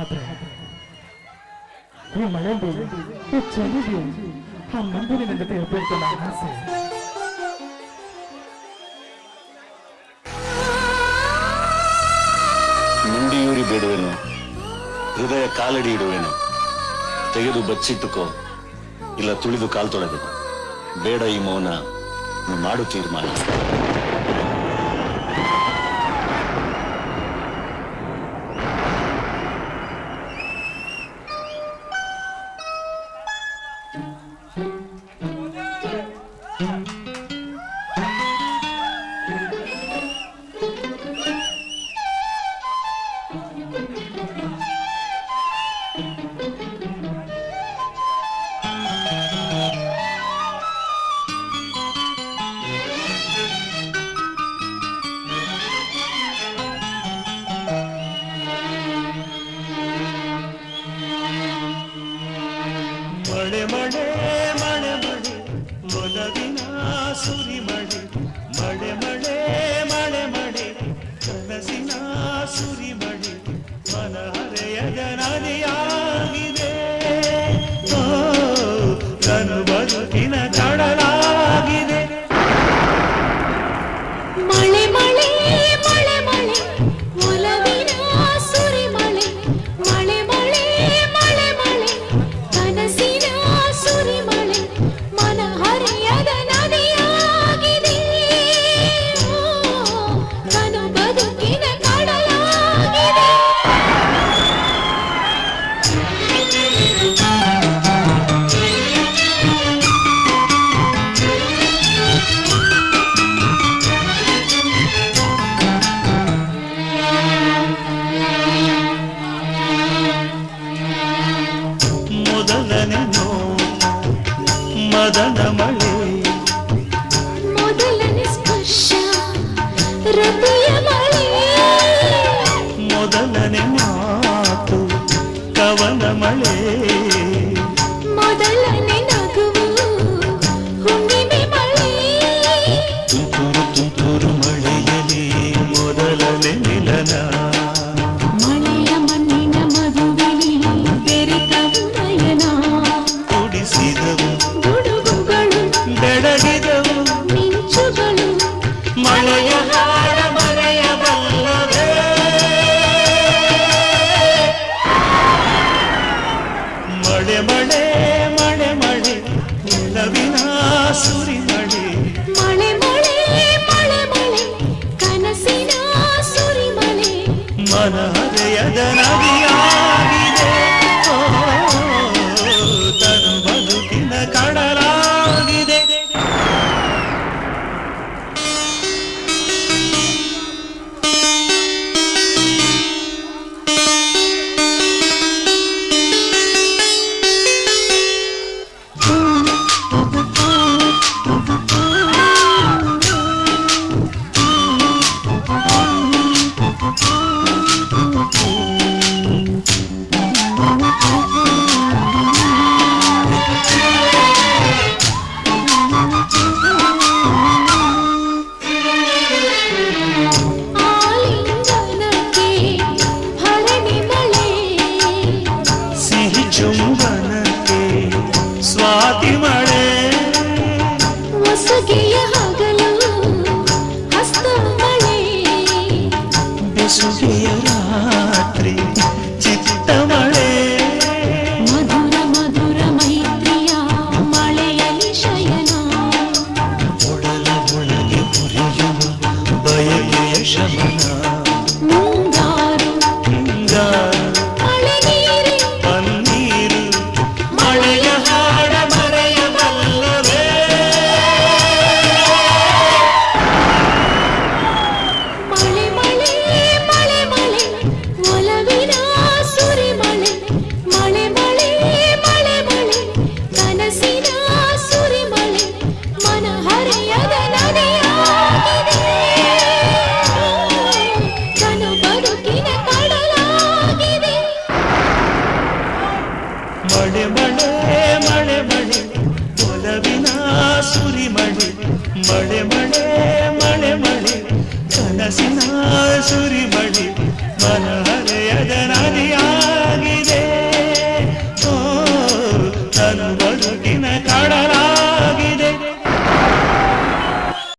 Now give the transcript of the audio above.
ಆದ್ರೆ ಈ ಮಳೆಯಲ್ಲಿ ಈ ಚಳಿಗೆ ಆ ಮಂದಿರಿನ ಜೊತೆ ಇರಬೇಕು ಆಸೆ. ಮುಂಡಿಯೂರಿ ಬೇಡುವೆನು? ಹೃದಯ ಕಾಲಡಿ ಇಡುವೆನು? ತೆಗೆದು ಬಚ್ಚಿಟ್ಟುಕೋ. ಇಲ್ಲ ತುಳಿದು ಕಾಲ್ ತೊಳೆದು ಬೇಡ ಈ ಮೌನ. ಮಾಡು ತೀರ್ಮಾನ. மழை மழை மழை மழை உலகினா சுரிமழை. ಸಾಧನ ಮಳೆ ಮೊದಲನೇ ಸ್ಪರ್ಶ ರತಿಯ ಮೊದಲನೇ ಮಾತು ಕವನ ಮಳೆ chamar.